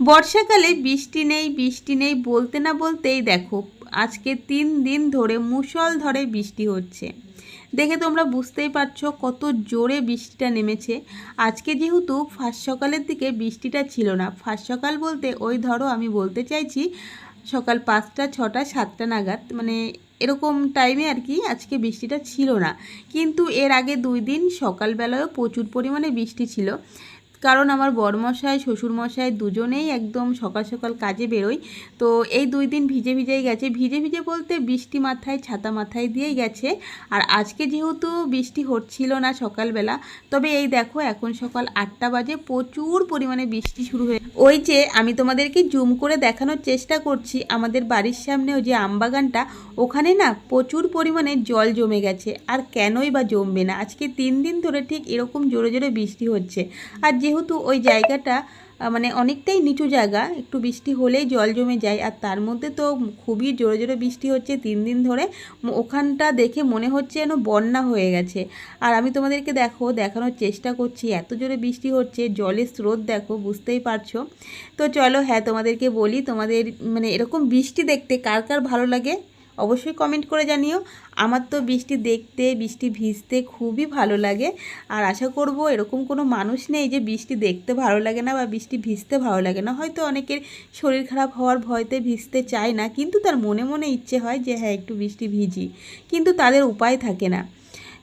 বর্ষাকালে বৃষ্টি নেই বৃষ্টি নেই বলতে না বলতেই দেখো, আজকে তিন দিন ধরে মুষল ধরে বৃষ্টি হচ্ছে। দেখে তোমরা বুঝতেই পারছ কত জোরে বৃষ্টিটা নেমেছে। আজকে যেহেতু ফার্স্ট সকালের দিকে বৃষ্টিটা ছিল না, ফার্স্ট সকাল বলতে ওই ধরো আমি বলতে চাইছি সকাল পাঁচটা, ছটা, সাতটা নাগাদ মানে এরকম টাইমে আর কি আজকে বৃষ্টিটা ছিল না। কিন্তু এর আগে দুই দিন সকালবেলায়ও প্রচুর পরিমাণে বৃষ্টি ছিল। কারণ আমার বড়মশাই শ্বশুরমশাই দুজনেই একদম সকাল সকাল কাজে বেরোয় তো এই দুই দিন ভিজে ভিজেই গেছে। ভিজে ভিজে বলতে বৃষ্টি মাথায়, ছাতা মাথায় দিয়েই গেছে। আর আজকে যেহেতু বৃষ্টি হচ্ছিল না সকালবেলা, তবে এই দেখো এখন সকাল আটটা বাজে, প্রচুর পরিমাণে বৃষ্টি শুরু হয়ে ওই যে আমি তোমাদেরকে জুম করে দেখানোর চেষ্টা করছি, আমাদের বাড়ির সামনে ওই যে আমবাগানটা, ওখানে না প্রচুর পরিমাণে জল জমে গেছে। আর কেনই বা জমবে না? আজকে তিন দিন ধরে ঠিক এরকম জোরে জোরে বৃষ্টি হচ্ছে। আর যেহেতু ওই জায়গাটা মানে অনেকটাই নিচু জায়গা, একটু বৃষ্টি হলেই জল জমে যায়। আর তার মধ্যে তো খুবই জোরে জোরে বৃষ্টি হচ্ছে তিন দিন ধরে। ওখানটা দেখে মনে হচ্ছে যেন বন্যা হয়ে গেছে। আর আমি তোমাদেরকে দেখো, দেখানোর চেষ্টা করছি, এত জোরে বৃষ্টি হচ্ছে, জলের স্রোত দেখো, বুঝতেই পারছ। তো চলো হ্যাঁ তোমাদেরকে বলি, তোমাদের মানে এরকম বৃষ্টি দেখতে কার কার ভালো লাগে? অবশ্যই কমেন্ট করে জানিও। আমার তো বৃষ্টি দেখতে, বৃষ্টি ভিজতে খুবই ভালো লাগে। আর আশা করব এরকম কোনো মানুষ নেই যে বৃষ্টি দেখতে ভালো লাগে না বা বৃষ্টি ভিজতে ভালো লাগে না। হয়তো অনেকের শরীর খারাপ হওয়ার ভয়তে ভিজতে চায় না, কিন্তু তার মনে মনে ইচ্ছে হয় যে হ্যাঁ একটু বৃষ্টি ভিজি। কিন্তু তাদের উপায় থাকে না।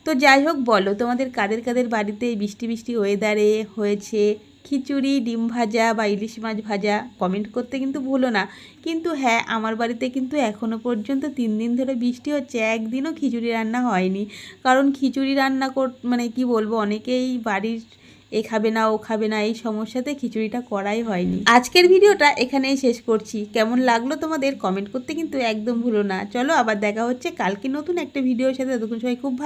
তো যাই হোক বলো, তোমাদের কাদের কাদের বাড়িতে বৃষ্টি বৃষ্টি ওয়েদারে হয়েছে? খিচুড়ি, ডিম ভাজা বা ইলিশ মাছ ভাজা কমেন্ট করতে কিন্তু ভুলো না। কিন্তু হ্যাঁ আমার বাড়িতে কিন্তু এখনও পর্যন্ত তিন দিন ধরে বৃষ্টি হচ্ছে, একদিনও খিচুড়ি রান্না হয়নি। কারণ খিচুড়ি রান্না কর মানে কি বলব, অনেকেই বাড়ির এ খাবে না, ও খাবে না, এই সমস্যাতে খিচুড়িটা করাই হয়নি। আজকের ভিডিওটা এখানেই শেষ করছি। কেমন লাগল তোমাদের কমেন্ট করতে কিন্তু একদম ভুলো না। চলো আবার দেখা হচ্ছে, কালকে নতুন একটা ভিডিওর সাথে। ততক্ষণ সবাই খুব ভালো